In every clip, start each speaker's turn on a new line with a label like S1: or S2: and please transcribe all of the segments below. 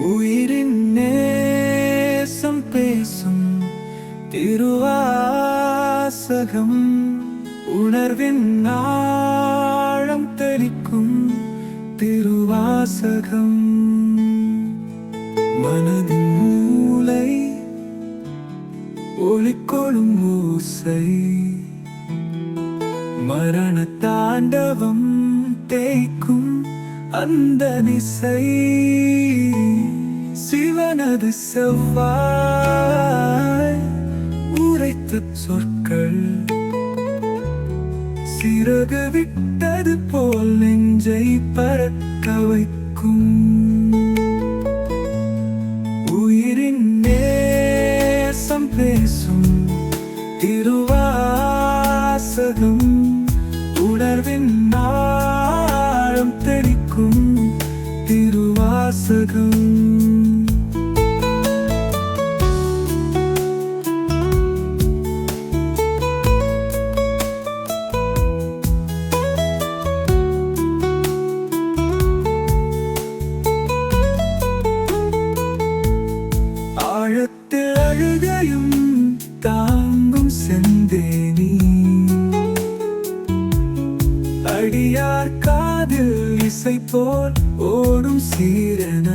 S1: உயிரின் நேசம் பேசும் திருவாசகம். உணர்வின் ஆழம் தெளிக்கும் திருவாசகம். மனதின் மூளை ஒளிக்கொழும் ஊசை மரண தாண்டவம் தேய்க்கும் அந்த நிசை சிவனது செவ்வாய் உரைத்த சொற்கள். சிறகு விட்டது போல் நெஞ்சை பறக்க வைக்கும். உயிரின் நேசம் பேசும் திருவாசகம். உணர்வின் திருவாசகம் ஆழத்தில் அழுகையும் அடியார் காதில் இசை போல் ஓடும் சீரன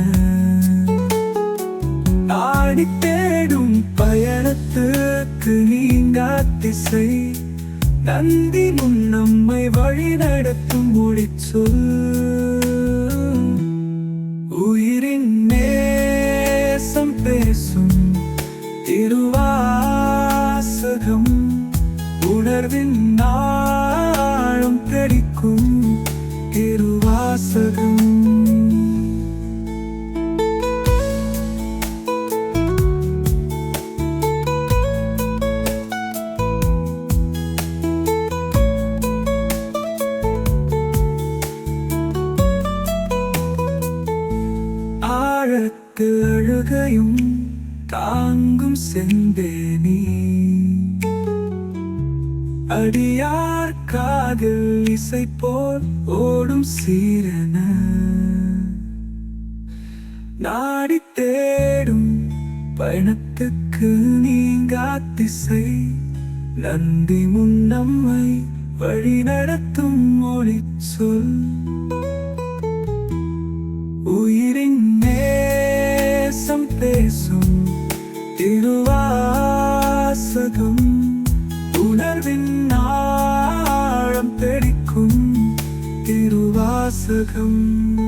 S1: ஆடி தேடும் பயணத்துக்கு நீங்கா திசை. நந்தி முன் நம்மை வழி நடத்தும் மொழி சொல். உயிரின் நேசம் பேசும் திருவாசகம். உணர்வின் நான் ஆழத்தில் அழுகையும் தாங்கும் செந்தேனி அடியார் காதில் இசை போல் ஓடும் சீரன. நாடி தேடும் பயணத்துக்கு நீங்கா திசை நந்தி முன்னம்மை வழி நடத்தும் மொழி சொல். பேசும் திருவாசகம். உணர்வின் ஆழம் தெளிக்கும் திருவாசகம்.